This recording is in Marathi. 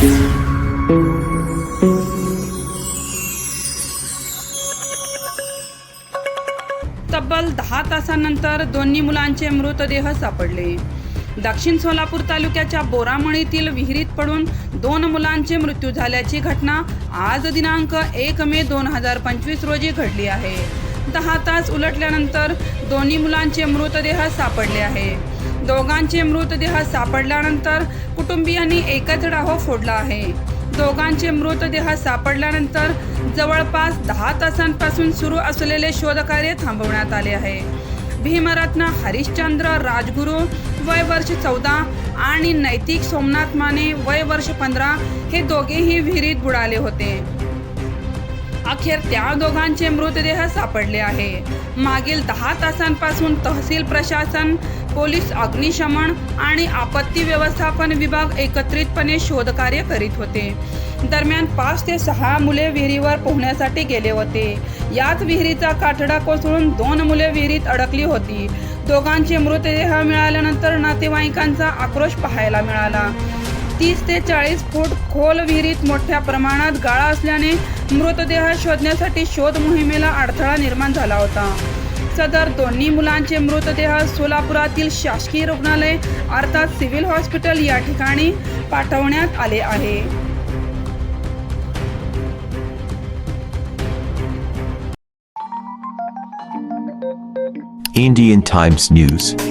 तब्बल दहा तासानंतर दोन्ही मुलांचे मृतदेह सापडले. दक्षिण सोलापूर तालुक्याच्या बोरामणीतील विहिरीत पडून दोन मुलांचे मृत्यू झाल्याची घटना आज दिनांक एक मे दोन हजार पंचवीस रोजी घडली आहे. दहा तास उलटल्यानंतर दोन्ही मुलांचे मृतदेह सापडले आहे. दोघांचे मृतदेह सापडल्यानंतर कुटुंबियांनी एकच डाहो फोडला आहे. दोघांचे मृतदेह सापडल्यानंतर जवळपास दहा तासांपासून सुरू असलेले शोधकार्य थांबवण्यात आले आहे. भीमरत्न हरिश्चंद्र राजगुरू वय वर्ष चौदा आणि नैतिक सोमनाथ माने वय वर्ष पंधरा हे दोघेही विहिरीत बुडाले होते. अखेर त्या दोघांचे मृतदेह सापडले आहे. मागील दहा तासांपासून तहसील प्रशासन पोलीस अग्निशमन आणि आपत्ती व्यवस्थापन विभाग एकत्रितपणे शोधकार्य करीत होते. दरम्यान पाच ते सहा मुले विहिरीवर पोहण्यासाठी गेले होते. यात विहिरीचा काठडा कोसळून दोन मुले विहिरीत अडकली होती. दोघांचे मृतदेह मिळाल्यानंतर नातेवाईकांचा आक्रोश पाहायला मिळाला. तीस ते चाळीस फूट खोल विहिरीत मोठ्या प्रमाणात गाळा असल्याने मृतदेह शोधण्यासाठी शोध मोहिमेला अडथळा निर्माण झाला होता सदर दोन्ही मुलांचे मृतदेह सोलापुरातील शासकीय रुग्णालय अर्थात सिव्हिल हॉस्पिटल या ठिकाणी पाठवण्यात आले आहे Indian Times News.